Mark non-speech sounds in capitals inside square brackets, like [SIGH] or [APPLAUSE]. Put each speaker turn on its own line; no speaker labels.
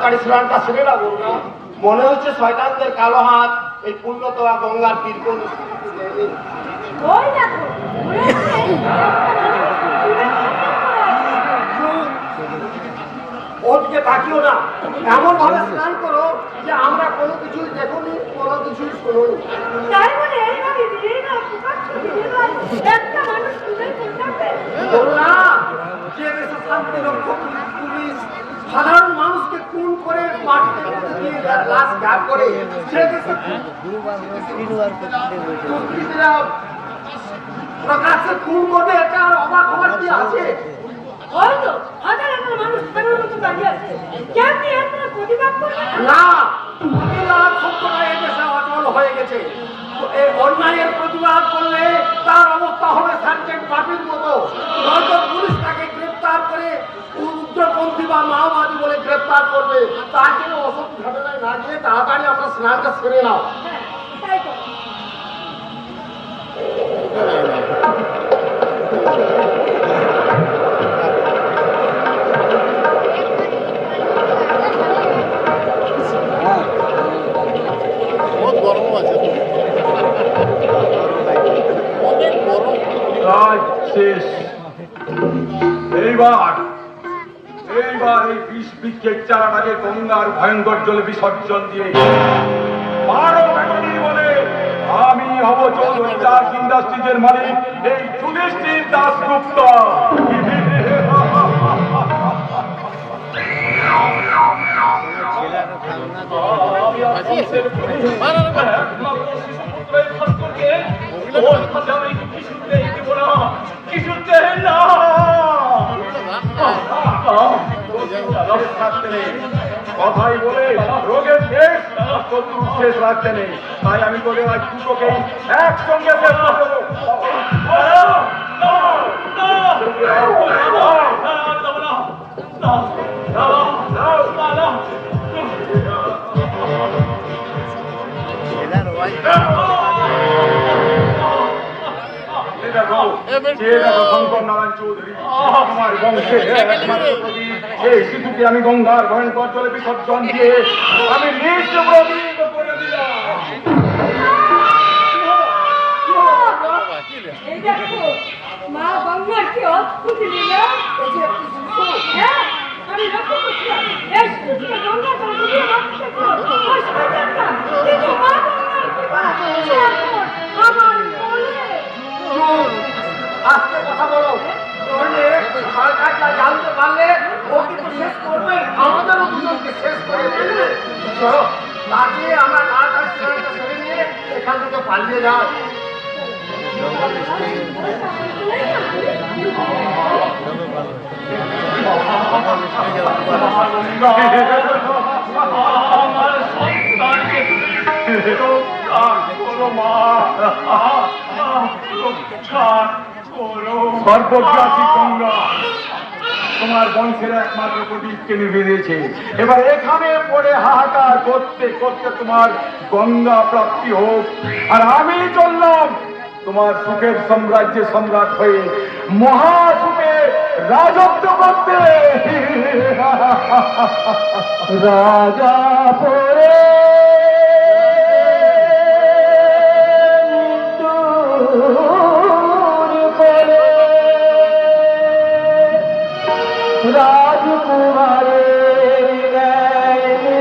তাড়াতাড়ি স্নানটা সেরে না গঙ্গা মনে হচ্ছে শয়তানদের কালো হাত এই পূর্ণতোয়া গঙ্গার তীর কোন ওদিকে তাকিও না। এমন ভাবে স্নান করো যে আমরা কোনো কিছুই দেখুনি কোনো কিছুই শুনুনি।
তাই বলে এইভাবে বিয়ে না প্রকাশ্য বিয়ে নয় একটা মানুষ তুলে করতে
করুণা যে দেশে শান্তি রক্ষক পুলিশ সাধারণ মানুষকে খুন করে মাটিতে পুঁতে লাশ গাছ করে সে দেশে দুষ্কৃতীরা প্রকাশ্যে খুন করবে এটা অবাক হওয়ার কি আছে?
হয়তো হাজার হাজার মানুষ ফেরার মতো দাঁড়িয়ে আছে। কেমনি এর প্রতিবাদ করবে? না
প্রতিবাদ দেশে অচল হয়ে গেছে। এই অন্যায়ের প্রতিবাদ করলে গ্রেপ্তার করবে জন্য অসৎ ঘটনায় না গিয়ে তাড়াতাড়ি আমরা স্নানটা সেরে নাও।
তো
কাজ এইবার এইবার এই বিষ বৃক্ষের চারাটাকে গঙ্গার ভয়ঙ্কর জলে বিসর্জন দিয়ে। বারো বেগুনি বলে আমি হব চৌধুরী দাস ইন্ডাস্ট্রিজের মালিক এই যুধিষ্ঠির দাসগুপ্ত আমি কথাই বলে রোগের শেষ শত্রু শেষ রাখতে নেই তাই আমি বলে আজ দুটোকে একসঙ্গে শেষ করে আমার বংশের একমাত্র প্রদীপ। এই শিশুকে আমি গঙ্গার ভয়ঙ্কর জলে বিসর্জন দিয়ে আমি নিজ প্রদীপ করে দিলাম
মা গঙ্গার কি অদ্ভুত লীলা? হ্যাঁ আমি লক্ষ্য করছিলাম
আজকে কথা বলো। সরকারটা জানতে পারলে ও কিন্তু শেষ করবে। আমাদেরও দুজনকে শেষ করে দেবে। চলো, তাকে আমরা তাড়াতাড়ি স্নানটা সেরে নিয়ে এখান থেকে পালিয়ে যাও।
আমার সন্তানকে রক্ষা করো মা রক্ষা তোমার। বংশের একমাত্র প্রদীপকে নিভে দিয়েছে। এবার এখানে পড়ে হাহাকার করতে করতে তোমার গঙ্গা প্রাপ্তি হোক। আর আমি চললাম তোমার সুখের সাম্রাজ্যে সম্রাট হয়ে মহাসুখে রাজত্ব করতে। [LAUGHS] রাজা পরে